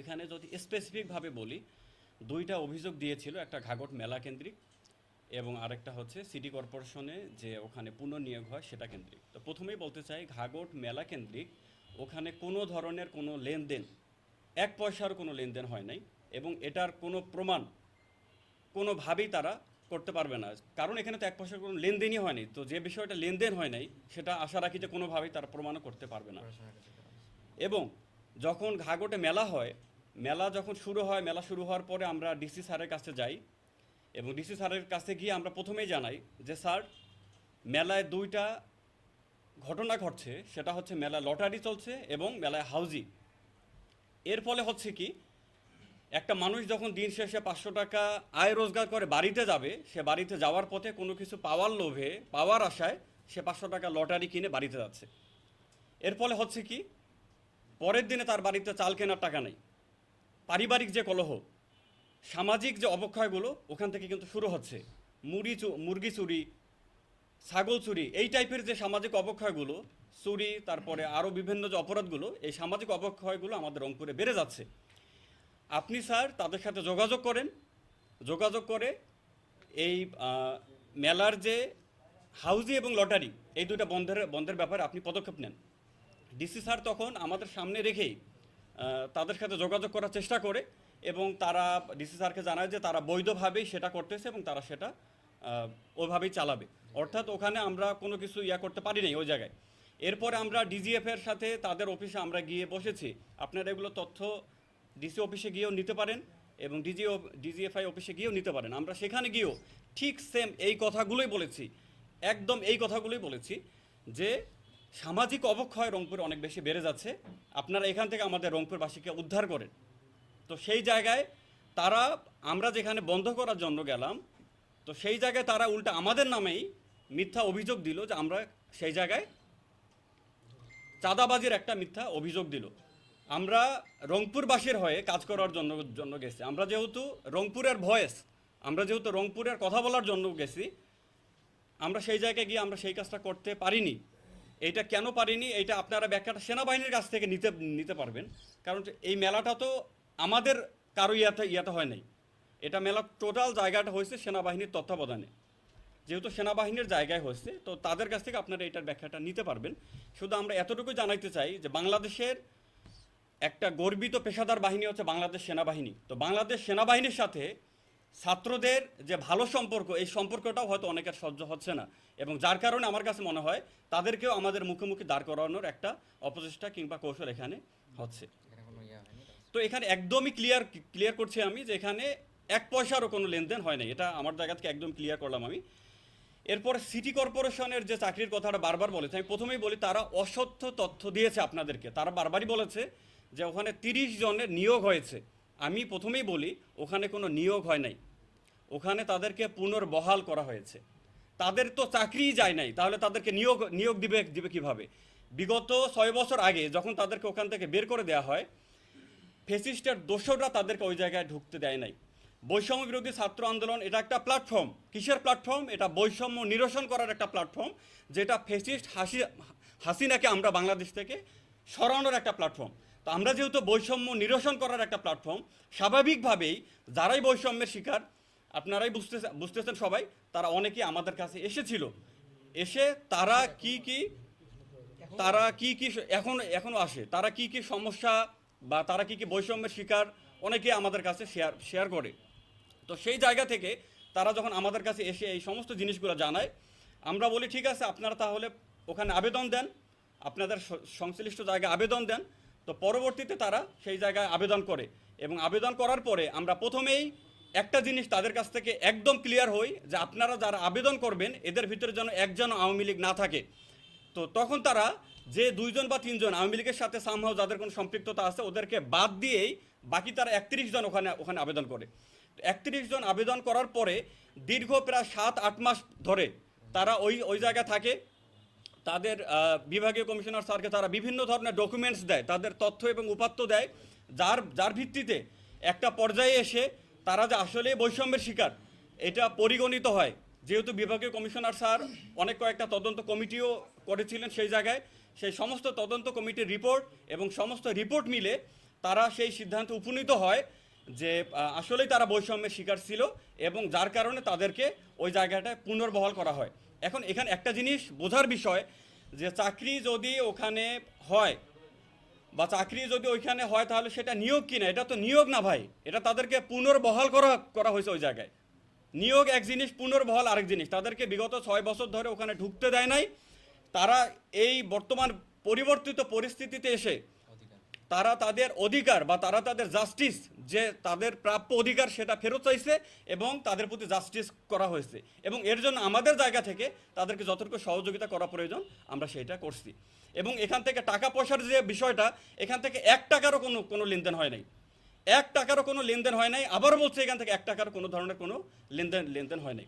এখানে যদি স্পেসিফিকভাবে বলি দুইটা অভিযোগ দিয়েছিল একটা ঘাগট মেলা কেন্দ্রিক এবং আরেকটা হচ্ছে সিটি কর্পোরেশনে যে ওখানে পুনর্নিয়োগ হয় সেটা কেন্দ্রিক। তো প্রথমেই বলতে চাই ঘাগট মেলা কেন্দ্রিক ওখানে কোনো ধরনের কোনো লেনদেন এক পয়সার কোনো লেনদেন হয় নাই এবং এটার কোনো প্রমাণ কোনোভাবেই তারা করতে পারবে না। কারণ এখানে তো এক পয়সার কোনো লেনদেনই হয়নি। তো যে বিষয়টা লেনদেন হয় নাই সেটা আশা রাখি যে কোনোভাবেই তারা প্রমাণও করতে পারবে না। এবং যখন ঘাগটে মেলা হয়, মেলা যখন শুরু হয়, মেলা শুরু হওয়ার পরে আমরা ডিসি স্যারের কাছে যাই এবং ডিসি স্যারের কাছে গিয়ে আমরা প্রথমেই জানাই যে, স্যার, মেলায় দুইটা ঘটনা ঘটছে। সেটা হচ্ছে মেলা লটারি চলছে এবং মেলায় হাউজি। এর ফলে হচ্ছে কি, একটা মানুষ যখন দিন শেষে পাঁচশো টাকা আয় রোজগার করে বাড়িতে যাবে, সে বাড়িতে যাওয়ার পথে কোনো কিছু পাওয়ার লোভে, পাওয়ার আশায় সে পাঁচশো টাকা লটারি কিনে বাড়িতে যাচ্ছে। এর ফলে হচ্ছে কি পরের দিনে তার বাড়িতে চাল কেনার টাকা নেই। পারিবারিক যে কলহ, সামাজিক যে অবক্ষয়গুলো, ওখান থেকে কিন্তু শুরু হচ্ছে। মুড়ি মুরগি চুরি, ছাগল চুরি, এই টাইপের যে সামাজিক অবক্ষয়গুলো, চুরি, তারপরে আরও বিভিন্ন যে অপরাধগুলো, এই সামাজিক অবক্ষয়গুলো আমাদের রংপুরে বেড়ে যাচ্ছে। আপনি স্যার, তাদের সাথে যোগাযোগ করেন। যোগাযোগ করে এই মেলার যে হাউজি এবং লটারি, এই দুটা বন্ধের বন্ধের ব্যাপারে আপনি পদক্ষেপ নেন। ডিসি স্যার তখন আমাদের সামনে রেখেই তাদের সাথে যোগাযোগ করার চেষ্টা করে এবং তারা ডিসি স্যারকে জানায় যে তারা বৈধভাবেই সেটা করতেছে এবং তারা সেটা আহ, ওইভাবেই চালাবে। অর্থাৎ ওখানে আমরা কোনো কিছু ইয়া করতে পারি নাই ওই জায়গায়। এরপরে আমরা ডিজিএফ এর সাথে তাদের অফিসে আমরা গিয়ে বসেছি। আপনারা এগুলো তথ্য ডিসি অফিসে গিয়েও নিতে পারেন এবং ডিজি ডিজিএফআই অফিসে গিয়েও নিতে পারেন। আমরা সেখানে গিয়েও ঠিক সেম এই কথাগুলোই বলেছি একদম এই কথাগুলোই বলেছি যে সামাজিক অবক্ষয় রংপুরে অনেক বেশি বেড়ে যাচ্ছে। আপনারা এখান থেকে আমাদের রংপুরবাসীকে উদ্ধার করেন। তো সেই জায়গায় তারা, আমরা যেখানে বন্ধ করার জন্য গেলাম, তো সেই জায়গায় তারা উল্টা আমাদের নামেই মিথ্যা অভিযোগ দিল যে আমরা সেই জায়গায় চাঁদাবাজির একটা মিথ্যা অভিযোগ দিল। আমরা রংপুরবাসীর হয়ে কাজ করার জন্য জন্য গেছি। আমরা যেহেতু রংপুরের ভয়েস, আমরা যেহেতু রংপুরের কথা বলার জন্য গেছি, আমরা সেই জায়গায় গিয়ে আমরা সেই কাজটা করতে পারিনি। এইটা কেন পারিনি? এটা আপনারা ব্যাখ্যাটা সেনাবাহিনীর কাছ থেকে নিতে নিতে পারবেন। কারণ এই মেলাটা তো আমাদের কারও ইয়াতে ইয়াতে হয় নাই। এটা মেলা টোটাল জায়গাটা হয়েছে সেনাবাহিনীর তত্ত্বাবধানে। যেহেতু সেনাবাহিনীর জায়গায় হয়েছে, তো তাদের কাছ থেকে আপনারা এটার ব্যাখ্যাটা নিতে পারবেন। শুধু আমরা এতটুকু জানাইতে চাই যে বাংলাদেশের একটা গর্বিত পেশাদার বাহিনী হচ্ছে বাংলাদেশ সেনাবাহিনী। তো বাংলাদেশ সেনাবাহিনীর সাথে ছাত্রদের যে ভালো সম্পর্ক এই সম্পর্কটাও হয়তো অনেকের সহ্য হচ্ছে না। এবং যার কারণে আমার কাছে মনে হয় তাদেরকেও আমাদের মুখোমুখি দাঁড় করানোর একটা অপচেষ্টা কিংবা কৌশল এখানে হচ্ছে। তো? এখানে একদমই ক্লিয়ার ক্লিয়ার করছি আমি যে এখানে এক পয়সারও কোনো লেনদেন হয় নাই। এটা আমার জায়গা থেকে একদম ক্লিয়ার করলাম আমি। এরপর সিটি কর্পোরেশনের যে চাকরির কথাটা বারবার বলেছে আমি প্রথমেই বলি তারা অসত্য তথ্য দিয়েছে আপনাদেরকে। তারা বারবারই বলেছে যে ওখানে তিরিশ জনের নিয়োগ হয়েছে। আমি প্রথমেই বলি, ওখানে কোনো নিয়োগ হয় নাই। ওখানে তাদেরকে পুনর্বহাল করা হয়েছে। তাদের তো চাকরিই যায় নাই, তাহলে তাদেরকে নিয়োগ নিয়োগ দিবে দিবে কীভাবে? বিগত ছয় বছর আগে যখন তাদেরকে ওখান থেকে বের করে দেওয়া হয়, ফেসিস্টের দোষররা তাদেরকে ওই জায়গায় ঢুকতে দেয় নাই। বৈষম্য বিরোধী ছাত্র আন্দোলন এটা একটা প্ল্যাটফর্ম কিসের প্ল্যাটফর্ম এটা বৈষম্য নিরসন করার একটা প্ল্যাটফর্ম যেটা ফেসিস্ট হাসি, হাসিনাকে আমরা বাংলাদেশ থেকে সরানোর একটা প্ল্যাটফর্ম তো আমরা যেহেতু বৈষম্য নিরসন করার একটা প্ল্যাটফর্ম স্বাভাবিকভাবেই যারাই বৈষম্যের শিকার, আপনারাই বুঝতে বুঝতেছেন সবাই, তারা অনেকেই আমাদের কাছে এসেছিল। এসে তারা কি কি, তারা কি কি এখন এখনও আসে। তারা কি কি সমস্যা বা তারা কি কি বৈষম্যের শিকার অনেকে আমাদের কাছে শেয়ার শেয়ার করে। তো সেই জায়গা থেকে তারা যখন আমাদের কাছে এসে এই সমস্ত জিনিসগুলো জানায়, আমরা বলি, ঠিক আছে, আপনারা তাহলে ওখানে আবেদন দেন। আপনাদের সংশ্লিষ্ট জায়গায় আবেদন দেন। তো পরবর্তীতে তারা সেই জায়গায় আবেদন করে এবং আবেদন করার পরে আমরা প্রথমেই একটা জিনিস তাদের কাছ থেকে একদম ক্লিয়ার হই যে আপনারা যারা আবেদন করবেন, এদের ভিতরে যেন একজন আওয়ামী লীগ না থাকে। তো তখন তারা যে দুইজন বা তিনজন আওয়ামী লীগের সাথে সামহাও যাদের কোনো সম্পৃক্ততা আছে, ওদেরকে বাদ দিয়েই বাকি তারা একত্রিশ জন ওখানে ওখানে আবেদন করে। একত্রিশ জন আবেদন করার পরে দীর্ঘ প্রায় সাত আট মাস ধরে তারা ওই ওই জায়গায় থাকে। তাদের বিভাগীয় কমিশনার স্যারকে তারা বিভিন্ন ধরনের ডকুমেন্টস দেয়, তাদের তথ্য এবং উপাত্ত দেয়, যার যার ভিত্তিতে একটা পর্যায়ে এসে তারা যে আসলে বৈষম্যের শিকার, এটা পরিগণিত হয়। যেহেতু বিভাগীয় কমিশনার স্যার অনেক কয়েকটা তদন্ত কমিটিও করেছিলেন সেই জায়গায়, সেই সমস্ত তদন্ত কমিটির রিপোর্ট এবং সমস্ত রিপোর্ট মিলে তারা সেই সিদ্ধান্তে উপনীত হয় যে আসলেই তারা বৈষম্যের শিকার ছিল এবং যার কারণে তাদেরকে ওই জায়গাটায় পুনর্বহাল করা হয়। এখন এখানে একটা জিনিস বোঝার বিষয় যে চাকরি যদি ওখানে হয় বা চাকরি যদি ওইখানে হয় তাহলে সেটা নিয়োগ কিনা? এটা তো নিয়োগ না ভাই। এটা তাদেরকে পুনর্বহাল করা করা হয়েছে ওই জায়গায়। নিয়োগ এক জিনিস, পুনর্বহাল আরেক জিনিস। তাদেরকে বিগত ছয় বছর ধরে ওখানে ঢুকতে দেয় নাই। তারা এই বর্তমান পরিবর্তিত পরিস্থিতিতে এসে তারা তাদের অধিকার বা তারা তাদের জাস্টিস যে তাদের প্রাপ্য অধিকার সেটা ফেরত চাইছে এবং তাদের প্রতি জাস্টিস করা হয়েছে। এবং এর জন্য আমাদের জায়গা থেকে তাদেরকে যতটুকু সহযোগিতা করা প্রয়োজন, আমরা সেটা করছি। এবং এখান থেকে টাকা পয়সার যে বিষয়টা, এখান থেকে এক টাকারও কোনো কোনো লেনদেন হয় নাই। এক টাকারও কোনো লেনদেন হয় নাই আবার বলছে এখান থেকে এক টাকার কোনো ধরনের কোনো লেনদেন লেনদেন হয় নাই।